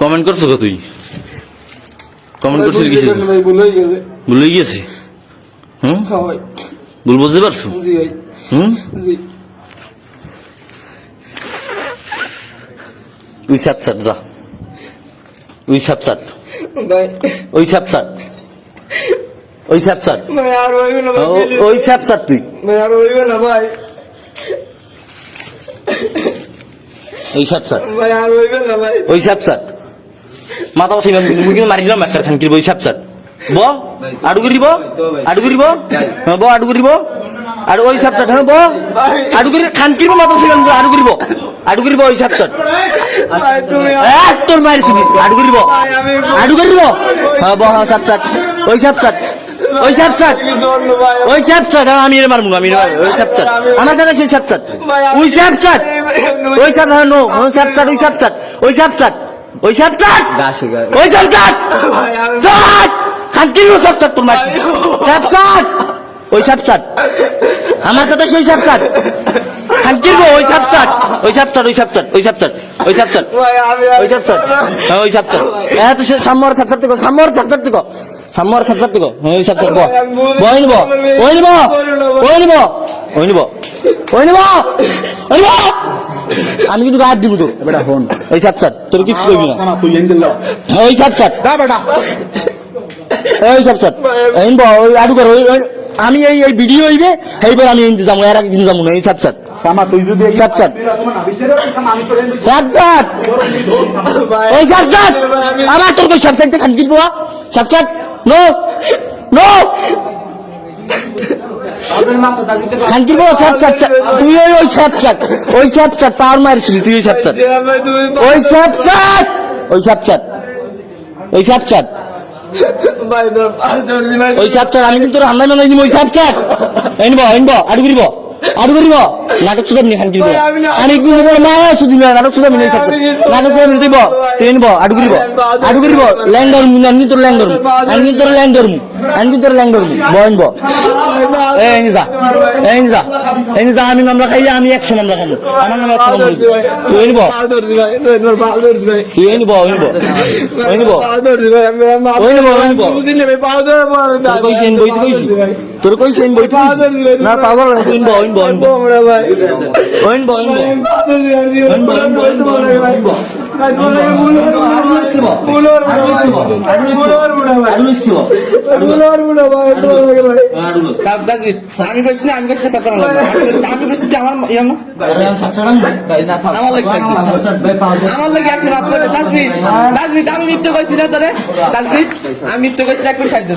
Comment করছ কো তুই? Comment করছিস কিছু ভুল গেছে। হুম? হ্যাঁ ভুল বুঝতে পারছ? জি ভাই। হুম? জি। ওই স্যাপচাট যা। ওই স্যাপচাট ভাই। ওই স্যাপচাট ওই স্যাপচাট ভাই আর হইবে না ভাই। ওই স্যাপচাট তুই। ভাই আর হইবে না ভাই। ওই স্যাপচাট ভাই আর হইবে না ভাই। ওই স্যাপচাট মাথা বসে মারি দিলাম একটা খানকির ওই স্যাপচাট ব আডু করিব আডু করিব হ্যাঁ ব আডু করিব আর ওই স্যাপচাট হ্যাঁ ব আডু করি খানকির মাথা বসে আডু করিব আডু করিব ওই এক তোর মায়ের ছবি আডু করিব আডু করিব হ্যাঁ ব হ্যাঁ স্যাপচাট ওই স্যাপচাট ওই হ্যাঁ, আমি আমি ওই স্যাপচাট আমার কাছে সেই স্যাপচাট ওই স্যাপচাট ওই হ্যাঁ নো ওই ওই ওই ওই স্যাপচাট ওই স্যাপচাট কাট চাট খানকির স্যাপচাট তোমার মার স্যাপচাট ওই স্যাপচাট আমার কথা সেই স্যাপচাট খানকির গো ওই স্যাপচাট ওই স্যাপচাট ওই স্যাপচাট ওই স্যাপচাট ওই স্যাপচাট ভাই ওই স্যাপচাট হ্যাঁ ওই স্যাপচাট হ্যাঁ তো সে সাম্যর দেখো সামর সাম্যর স্যাপচাট থেকে স্যাপচাট থেকে হ্যাঁ ওই স্যাপচাট বই নিব। ওই নিব। ওই নিব। ওই নিব। ওই নিব। ওই নিব। আমি কিন্তু গায়ে দিব তো। বেটা ফোন ওই স্যাপচাট তোর কিছু করবি না। তুই এনে দিল ওই স্যাপচাট দা বেটা। এই সব সব এই ব ওই আডু কর ওই ওই- আমি এই এই ভিডিও হইবে এইবার আমি ইনতে যাব এর আগে কিন্তু যাব না। এই সাত সাত। সামা তুই যদি সাত সাত। সাত সাত। ওই সাত সাত। আমার তোর সাত সাত খান কিনবো সাত সাত। নো নো খান কিনবো সাত সাত সাত। তুই ওই ওই সাত সাত। ওই সাত সাত পাওয়ার মারছিলি তুই ওই সাত সাত। তুমি ওই সাত সাত! ওই সাত সাত। ওই সাত সাত। ভাই ওই সাপ চাট আমি কিন্তু রান্না বান্না দিব ওই সাপ চাট এনব এনব আড়ু করিব আড়ু কৰিব নাটক সুদাম নি খান কিনব ভাই, আমি না- আমি কিন্তু নাটক আমি কিছু- নাটক দিব তুই এনব আড়ু করিব। আড়ু করিব ল্যান্ডর মু আমি তোৰ ল্যান্ডর মু আমি তোর ল্যান্ডর মু আমি তোর ল্যান্ডর মু বনব এ নিজা এ নিজা এ নিজা আমি মামলা খাইলে আমি একশো মামলা খাব আমার নামে একশো মামলা। তুই এনব? তুই এনব এনব এনব। তোর তোর কইছেন বই না, পাগল ইনব ইনব ইনব ইনব ইনব ইনব ইনব ইনব আমি কইছি আমি কইছি না কথা লাগবে আমি কইছি আমার ইয়া না। আমার লাগে আমার লাগে এখন আপনার তাসবির তাসবির আমি মিথ্যে কইছি না তোরে। তাসবির আমি মিথ্যে কইছি না একটু সাইড দে